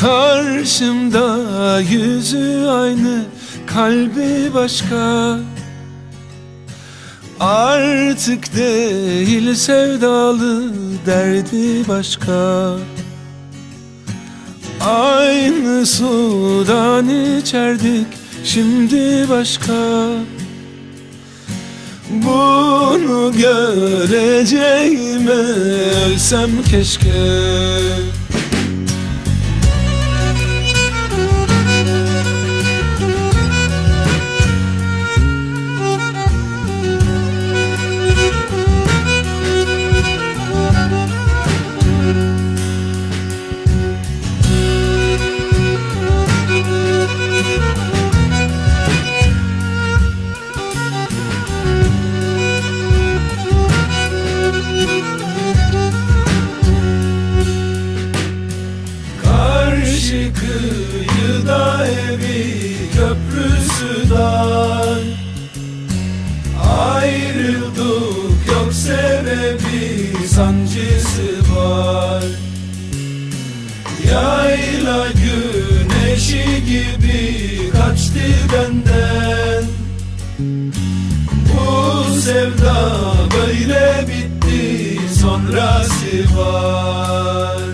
Karşımda yüzü aynı kalbi başka. Artık değil sevdalı derdi başka. Aynı sudan içerdik şimdi başka. Bunu göreceğime ölsem keşke kıyıda evi köprüsü dar. Ayrıldık yok sebebi sancısı var. Yayla güneşi gibi kaçtı benden. Bu sevda böyle bitti sonrası var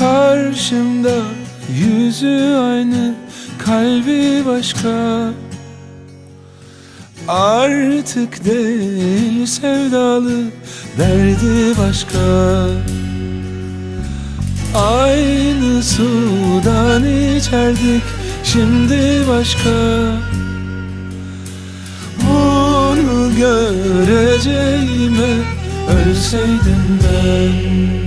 Karşımda yüzü aynı kalbi başka. Artık değil sevdalı derdi başka. Aynı sudan içerdik şimdi başka. Bunu göreceğime ölseydim ben